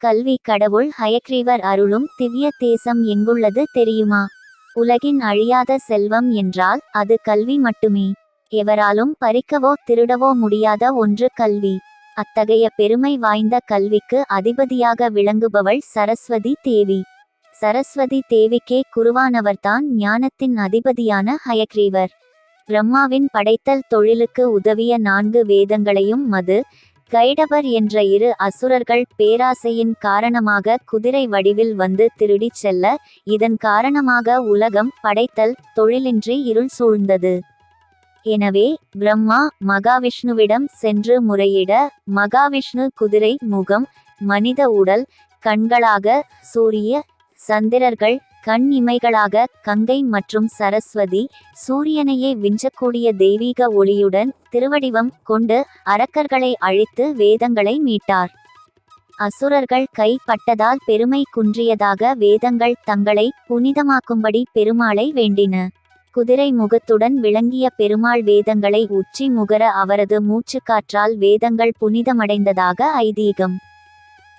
கல்வி கடவுள் ஹயக்ரீவர் அருளும் திவ்ய தேசம் எங்குள்ளது தெரியுமா? உலகின் அழியாத செல்வம் என்றால் அது கல்வி மட்டுமே. எவராலும் பறிக்கவோ திருடவோ முடியாத ஒன்று கல்வி. அத்தகைய பெருமை வாய்ந்த கல்விக்கு அதிபதியாக விளங்குபவள் சரஸ்வதி தேவி. சரஸ்வதி தேவிக்கே குருவானவர்தான் ஞானத்தின் அதிபதியான ஹயக்ரீவர். பிரம்மாவின் படைத்தல் தொழிலுக்கு உதவிய நான்கு வேதங்களையும் மது கைடவர் என்ற இரு அசுரர்கள் பேராசையின் காரணமாக குதிரை வடிவில் வந்து திருடிச் செல்ல இதன் காரணமாக உலகம் படைத்தல் தொழிலின்றி இருள் சூழ்ந்தது. எனவே பிரம்மா மகாவிஷ்ணுவிடம் சென்று முறையிட மகாவிஷ்ணு குதிரை முகம் மனித உடல் கண்களாக சூரிய சந்திரர்கள் கண் இமைகளாக கங்கை மற்றும் சரஸ்வதி சூரியனையே விஞ்சக்கூடிய தெய்வீக ஒளியுடன் திருவடிவம் கொண்டு அரக்கர்களை அழித்து வேதங்களை மீட்டார். அசுரர்கள் கைப்பட்டதால் பெருமை குன்றியதாக வேதங்கள் தங்களை புனிதமாக்கும்படி பெருமாளை வேண்டின. குதிரை முகத்துடன் விளங்கிய பெருமாள் வேதங்களை உச்சி முகர அவரது மூச்சுக்காற்றால் வேதங்கள் புனிதமடைந்ததாக ஐதீகம்.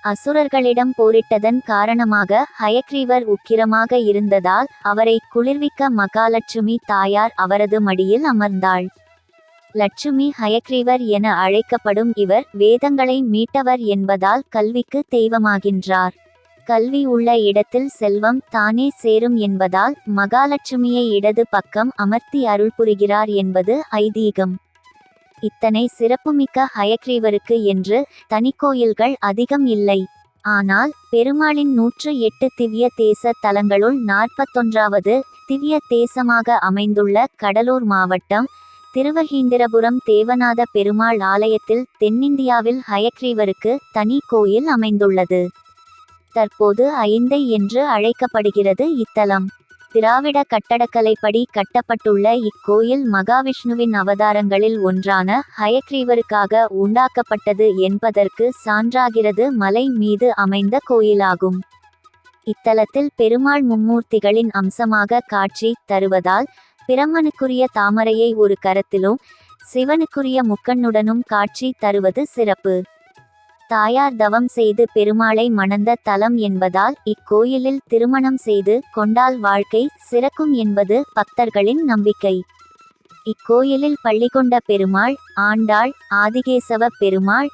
அசுரர்களிடம் போரிட்டதன் காரணமாக ஹயக்ரீவர் உக்கிரமாக இருந்ததால் அவரை குளிர்விக்க மகாலட்சுமி தாயார் அவரது மடியில் அமர்ந்தாள். லட்சுமி ஹயக்ரீவர் என அழைக்கப்படும் இவர் வேதங்களை மீட்டவர் என்பதால் கல்விக்கு தெய்வமாகின்றார். கல்வி உள்ள இடத்தில் செல்வம் தானே சேரும் என்பதால் மகாலட்சுமியை இடது பக்கம் அமர்த்தி அருள் புரிகிறார் என்பது ஐதீகம். இத்தனை சிறப்புமிக்க ஹயக்ரீவருக்கு என்று தனிக்கோயில்கள் அதிகம் இல்லை. ஆனால் பெருமாளின் நூற்று எட்டு திவ்ய தேச தலங்களுள் நாற்பத்தொன்றாவது திவ்ய தேசமாக அமைந்துள்ள கடலூர் மாவட்டம் திருவகீந்திரபுரம் தேவநாத பெருமாள் ஆலயத்தில் தென்னிந்தியாவில் ஹயக்ரீவருக்கு தனி கோயில் அமைந்துள்ளது. தற்போது ஐந்தை என்று அழைக்கப்படுகிறது இத்தலம். திராவிட கட்டடக்கலைப்படி கட்டப்பட்டுள்ள இக்கோயில் மகாவிஷ்ணுவின் அவதாரங்களில் ஒன்றான ஹயக்ரீவருக்காக உண்டாக்கப்பட்டது என்பதற்கு சான்றாகிறது மலை மீது அமைந்த கோயிலாகும். இத்தலத்தில் பெருமாள் மும்மூர்த்திகளின் அம்சமாக காட்சி தருவதால் பிரம்மனுக்குரிய தாமரையை ஒரு கரத்திலும் சிவனுக்குரிய முக்கண்ணுடனும் காட்சி தருவது சிறப்பு. தாயார் தவம் செய்து பெருமாளை மணந்த தலம் என்பதால் இக்கோயிலில் திருமணம் செய்து கொண்டால் வாழ்க்கை சிறக்கும் என்பது பக்தர்களின் நம்பிக்கை. இக்கோயிலில் பள்ளி கொண்ட பெருமாள் ஆண்டாள் ஆதிகேசவ பெருமாள்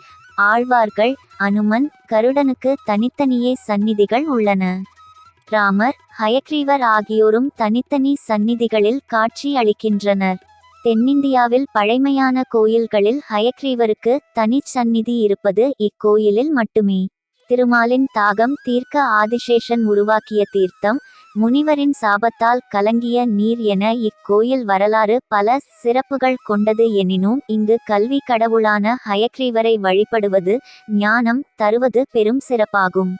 ஆழ்வார்கள் அனுமன் கருடனுக்கு தனித்தனியே சந்நிதிகள் உள்ளன. ராமர் ஹயக்ரீவர் ஆகியோரும் தனித்தனி சந்நிதிகளில் காட்சி அளிக்கின்றனர். தென்னிந்தியாவில் பழைமையான கோயில்களில் ஹயக்ரீவருக்கு தனிச் சந்நிதி இருப்பது இக்கோயிலில் மட்டுமே. திருமாலின் தாகம் தீர்க்க ஆதிசேஷன் உருவாக்கிய தீர்த்தம் முனிவரின் சாபத்தால் கலங்கிய நீர் என இக்கோயில் வரலாறு பல சிறப்புகள் கொண்டது எனினும் இங்கு கல்வி கடவுளான ஹயக்ரீவரை வழிபடுவது ஞானம் தருவது பெரும் சிறப்பாகும்.